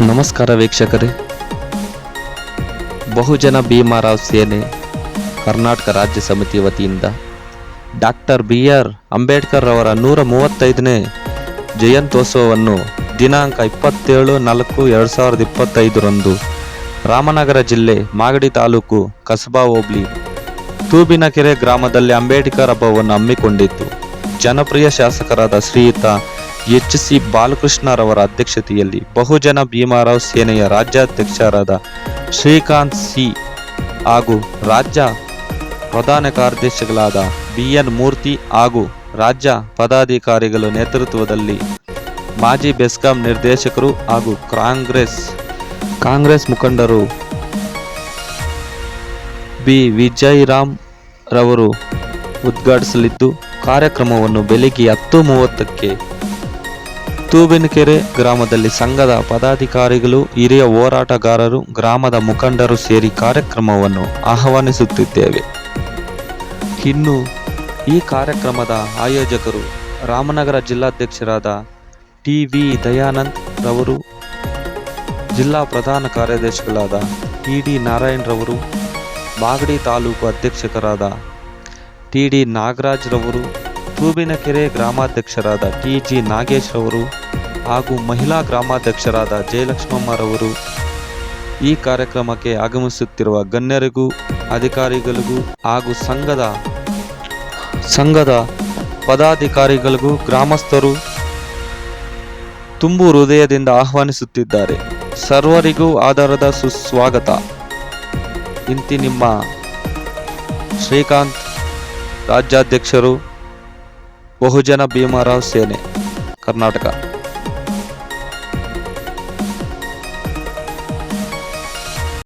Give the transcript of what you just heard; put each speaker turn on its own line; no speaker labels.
ನಮಸ್ಕಾರ ವೀಕ್ಷಕರೇ. ಬಹುಜನ ಭೀಮಾರಾವ್ ಸೇನೆ, ಕರ್ನಾಟಕ ರಾಜ್ಯ ಸಮಿತಿ ವತಿಯಿಂದ ಡಾಕ್ಟರ್ ಬಿ ಆರ್ ಅಂಬೇಡ್ಕರ್ ಅವರ ನೂರ ಮೂವತ್ತೈದನೇ ಜಯಂತ್ಯೋತ್ಸವವನ್ನು ದಿನಾಂಕ ಇಪ್ಪತ್ತೇಳು ನಾಲ್ಕು ಎರಡು ಸಾವಿರದ ಇಪ್ಪತ್ತೈದರಂದು ರಾಮನಗರ ಜಿಲ್ಲೆ ಮಾಗಡಿ ತಾಲೂಕು ಕಸಬಾ ಹೋಬ್ಳಿ, ತೂಬಿನಕೆರೆ ಗ್ರಾಮದಲ್ಲಿ ಅಂಬೇಡ್ಕರ್ ಹಬ್ಬವನ್ನು ಹಮ್ಮಿಕೊಂಡಿತ್ತು ಜನಪ್ರಿಯ ಶಾಸಕರಾದ ಶ್ರೀಯುತ ಎಚ್ ಸಿ ಬಾಲಕೃಷ್ಣರವರ ಅಧ್ಯಕ್ಷತೆಯಲ್ಲಿ ಬಹುಜನ ಭೀಮಾರಾವ್ ಸೇನೆಯ ರಾಜ್ಯಾಧ್ಯಕ್ಷರಾದ ಶ್ರೀಕಾಂತ್ ಸಿ ಹಾಗೂ ರಾಜ್ಯ ಪ್ರಧಾನ ಕಾರ್ಯದರ್ಶಿಗಳಾದ ಬಿ ಎನ್ ಮೂರ್ತಿ ಹಾಗೂ ರಾಜ್ಯ ಪದಾಧಿಕಾರಿಗಳ ನೇತೃತ್ವದಲ್ಲಿ ಮಾಜಿ ಬೆಸ್ಕಾಂ ನಿರ್ದೇಶಕರು ಹಾಗೂ ಕಾಂಗ್ರೆಸ್ ಕಾಂಗ್ರೆಸ್ ಮುಖಂಡರು ಬಿ. ವಿಜಯರಾಮ್ ರವರು ಉದ್ಘಾಟಿಸಲಿದ್ದು, ಕಾರ್ಯಕ್ರಮವನ್ನು ಬೆಳಿಗ್ಗೆ ಹತ್ತು ಮೂವತ್ತಕ್ಕೆ ತೂಬಿನಕೆರೆ ಗ್ರಾಮದಲ್ಲಿ ಸಂಘದ ಪದಾಧಿಕಾರಿಗಳು, ಹಿರಿಯ ಹೋರಾಟಗಾರರು, ಗ್ರಾಮದ ಮುಖಂಡರು ಸೇರಿ ಕಾರ್ಯಕ್ರಮವನ್ನು ಆಹ್ವಾನಿಸುತ್ತಿದ್ದೇವೆ. ಇನ್ನು ಈ ಕಾರ್ಯಕ್ರಮದ ಆಯೋಜಕರು ರಾಮನಗರ ಜಿಲ್ಲಾಧ್ಯಕ್ಷರಾದ ಟಿ ವಿ ದಯಾನಂದ್ ರವರು, ಜಿಲ್ಲಾ ಪ್ರಧಾನ ಕಾರ್ಯದರ್ಶಿಗಳಾದ ಟಿ ಡಿ ನಾರಾಯಣ್ ರವರು, ಬಾಗಡಿ ತಾಲೂಕು ಅಧ್ಯಕ್ಷಕರಾದ ಟಿ ಡಿ ನಾಗರಾಜ್ ರವರು ತೂಬಿನಕೆರೆ ಗ್ರಾಮಾಧ್ಯಕ್ಷರಾದ ಟಿ ಜಿ ನಾಗೇಶ್ ರವರು ಹಾಗೂ ಮಹಿಳಾ ಗ್ರಾಮಾಧ್ಯಕ್ಷರಾದ ಜಯಲಕ್ಷ್ಮಮ್ಮರವರು ಈ ಕಾರ್ಯಕ್ರಮಕ್ಕೆ ಆಗಮಿಸುತ್ತಿರುವ ಗಣ್ಯರಿಗೂ, ಅಧಿಕಾರಿಗಳಿಗೂ ಹಾಗೂ ಸಂಘದ ಸಂಘದ ಪದಾಧಿಕಾರಿಗಳಿಗೂ ಗ್ರಾಮಸ್ಥರು ತುಂಬು ಹೃದಯದಿಂದ ಆಹ್ವಾನಿಸುತ್ತಿದ್ದಾರೆ. ಸರ್ವರಿಗೂ ಆಧಾರದ ಸುಸ್ವಾಗತ. ಇಂತಿ ನಿಮ್ಮ ಶ್ರೀಕಾಂತ್ ರಾಜ್ಯಾಧ್ಯಕ್ಷರು ಬಹುಜನ ಭೀಮರಾವ್ ಸೇನೆ ಕರ್ನಾಟಕ.